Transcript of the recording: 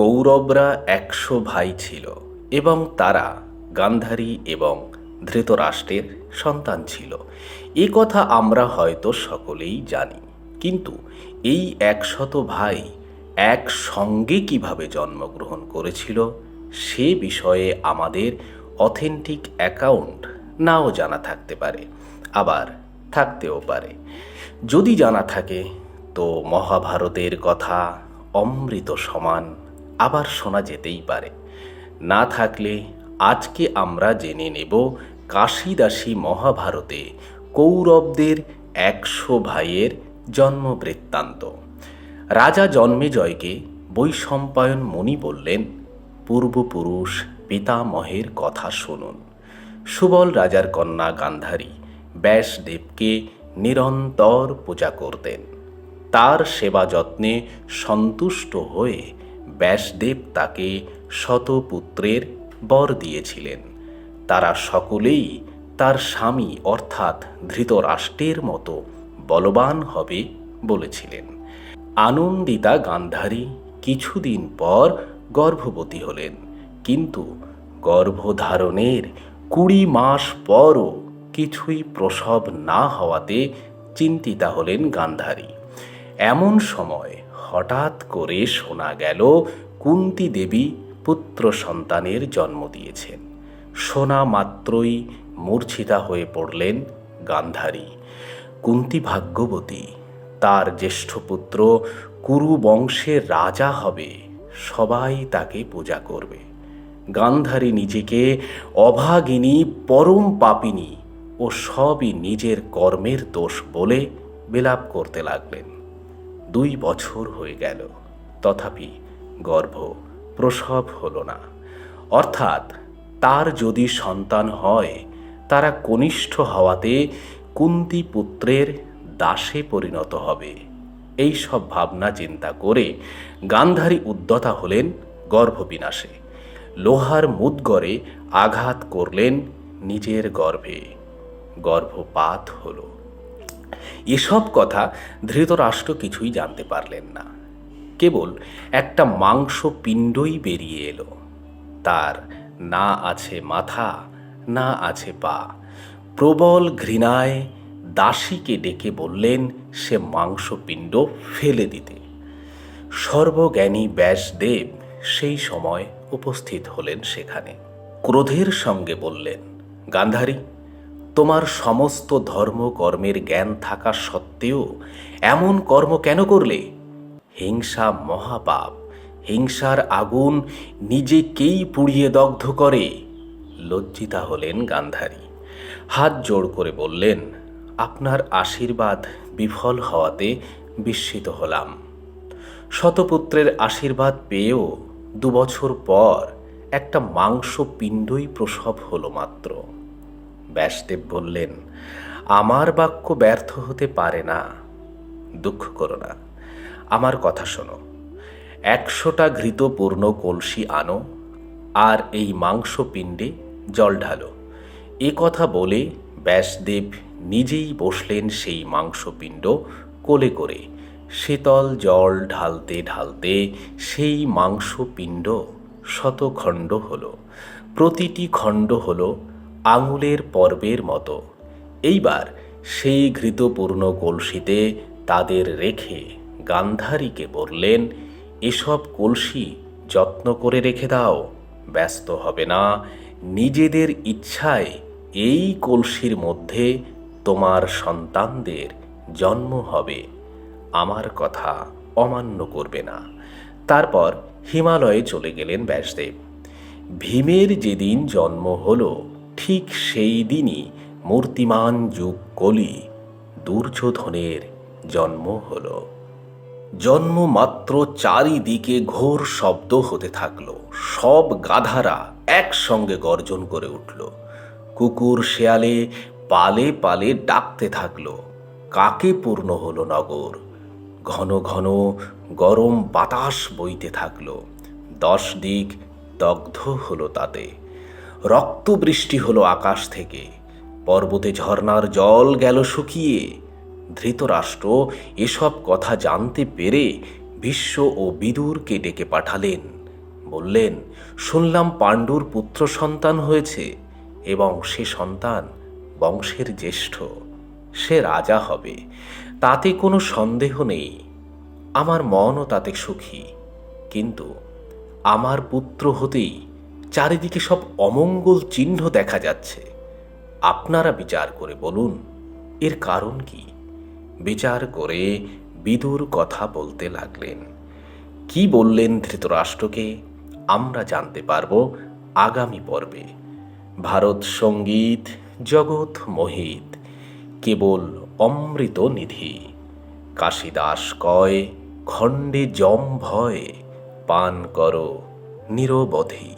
কৌরবরা একশো ভাই ছিল এবং তারা গান্ধারী এবং ধৃতরাষ্ট্রের সন্তান ছিল। এ কথা আমরা হয়তো সকলেই জানি, কিন্তু এই একশত ভাই এক সঙ্গে কীভাবে জন্মগ্রহণ করেছিল সে বিষয়ে আমাদের অথেন্টিক অ্যাকাউন্ট নাও জানা থাকতে পারে, আবার থাকতেও পারে। যদি জানা থাকে, তো মহাভারতের কথা অমৃত সমান আবার শোনা যেতেই পারে। না থাকলে আজকে আমরা জেনে নেব কাশিদাসী মহাভারতে কৌরবদের একশো ভাইয়ের জন্ম বৃত্তান্ত রাজা জন্মেজয়কে বৈশম্পায়ন মুনি বললেন, পূর্বপুরুষ পিতামহের কথা শুনুন। সুবল রাজার কন্যা গান্ধারী ব্যাসদেবকে নিরন্তর পূজা করতেন। তার সেবা যত্নে সন্তুষ্ট হয়ে ব্যাসদেব তাকে শতপুত্রের বর দিয়েছিলেন। তারা সকলেই তার স্বামী অর্থাৎ ধৃতরাষ্ট্রের মতো বলবান হবে বলেছিলেন। আনন্দিতা গান্ধারী কিছুদিন পর গর্ভবতী হলেন, কিন্তু গর্ভধারণের কুড়ি মাস পরও কিছুই প্রসব না হওয়াতে চিন্তিতা হলেন গান্ধারী। এমন সময় হঠাৎ করে শোনা গেল কুন্তি দেবী পুত্র সন্তানের জন্ম দিয়েছেন। শোনা মাত্রই মূর্ছিতা হয়ে পড়লেন গান্ধারী। কুন্তি ভাগ্যবতী, তার জ্যেষ্ঠ পুত্র কুরু বংশের রাজা হবে, সবাই তাকে পূজা করবে। গান্ধারী নিজেকে অভাগিনী, পরম পাপিনী ও সবই নিজের কর্মের দোষ বলে বিলাপ করতে লাগলেন। দুই বছর হয়ে গেল। তথাপি গর্ভ প্রসব হলো না। অর্থাৎ তার যদি সন্তান হয়, তারা কনিষ্ঠ হওয়াতে কুন্তি পুত্রের দাসে পরিণত হবে। এই সব ভাবনা চিন্তা করে গান্ধারী উদ্যতা হলেন গর্ভবিনাশে। লোহার মুদগরে আঘাত করলেন নিজের গর্ভে। গর্ভপাত হলো। এসব কথা ধৃতরাষ্ট্র কিছুই জানতে পারলেন না। কেবল একটা মাংস পিণ্ডই বেরিয়ে এলো। তার না আছে মাথা, না আছে পা। প্রবল ঘৃণায় দাসীকে ডেকে বললেন সে মাংসপিণ্ড ফেলে দিতে। সর্বজ্ঞানী ব্যাসদেব সেই সময় উপস্থিত হলেন সেখানে। ক্রোধের সঙ্গে বললেন, গান্ধারী তোমার সমস্ত ধর্মকর্মের জ্ঞান থাকা সত্ত্বেও এমন কর্ম কেন করলে? হিংসা মহাপাপ, হিংসার আগুন নিজেকেই পুড়িয়ে দগ্ধ করে। লজ্জিতা হলেন গান্ধারী। হাত জোড় করে বললেন, আপনার আশীর্বাদ বিফল হওয়াতে বিস্মিত হলাম। শতপুত্রের আশীর্বাদ পেয়েও দুবছর পর একটা মাংস পিণ্ডই প্রসব হলো মাত্র। ব্যাসদেব বললেন, আমার বাক্য ব্যর্থ হতে পারে না। দুঃখ করো না। আমার কথা শোনো। একশোটা ঘৃতপূর্ণ কলসি আনো, আর এই মাংস পিণ্ডে জল ঢালো। এ কথা বলে ব্যাসদেব নিজেই বসলেন সেই মাংসপিণ্ড কোলে করে। শীতল জল ঢালতে ঢালতে সেই মাংসপিণ্ড শতখণ্ড হলো। প্রতিটি খণ্ড হলো আঙুলের পর্বের মতো। এইবার সেই ঘৃতপূর্ণ কলসিতে তাদের রেখে গান্ধারীকে বললেন, এসব কলসি যত্ন করে রেখে দাও, ব্যস্ত হবে না। নিজেদের ইচ্ছায় এই কলসির মধ্যে তোমার সন্তানদের জন্ম হবে। আমার কথা অমান্য করবে না। তারপর হিমালয়ে চলে গেলেন ব্যাসদেব। ভীমের যেদিন জন্ম হলো ঠিক সেই দিনই মূর্তিমান যুগ কলি, দুর্যোধনের জন্ম হল। জন্ম মাত্র চারিদিকে ঘোর শব্দ হতে থাকল। সব গাধারা একসঙ্গে গর্জন করে উঠল। কুকুর শেয়ালে পালে পালে ডাকতে থাকল। কাকে পূর্ণ হলো নগর? ঘন ঘন গরম বাতাস বইতে থাকল। দশ দিক দগ্ধ হলো তাতে। রক্তবৃষ্টি হলো আকাশ থেকে। পর্বতে ঝর্ণার জল গেল শুকিয়ে। ধৃতরাষ্ট্র এসব কথা জানতে পেরে ভীষ্ম ও বিদুরকে ডেকে পাঠালেন। বললেন, শুনলাম পাণ্ডুর পুত্র সন্তান হয়েছে এবং সে সন্তান বংশের জ্যেষ্ঠ। সে রাজা হবে, তাতে কোনো সন্দেহ নেই। আমার মনও তাতে সুখী। কিন্তু আমার পুত্র হতেই চারিদিকে সব অমঙ্গল চিহ্ন দেখা যাচ্ছে। আপনারা বিচার করে বলুন, এর কারণ কি? বিচার করে বিদুর কথা বলতে লাগলেন। কি বললেন ধৃতরাষ্ট্রকে? আমরা জানতে পারব আগামী পর্বে। ভারত সংগীত, জগৎ মোহিত, কেবল অমৃত নিধি। কাশিদাস কয়, খণ্ডে জম ভয়, পান কর নিরবধি।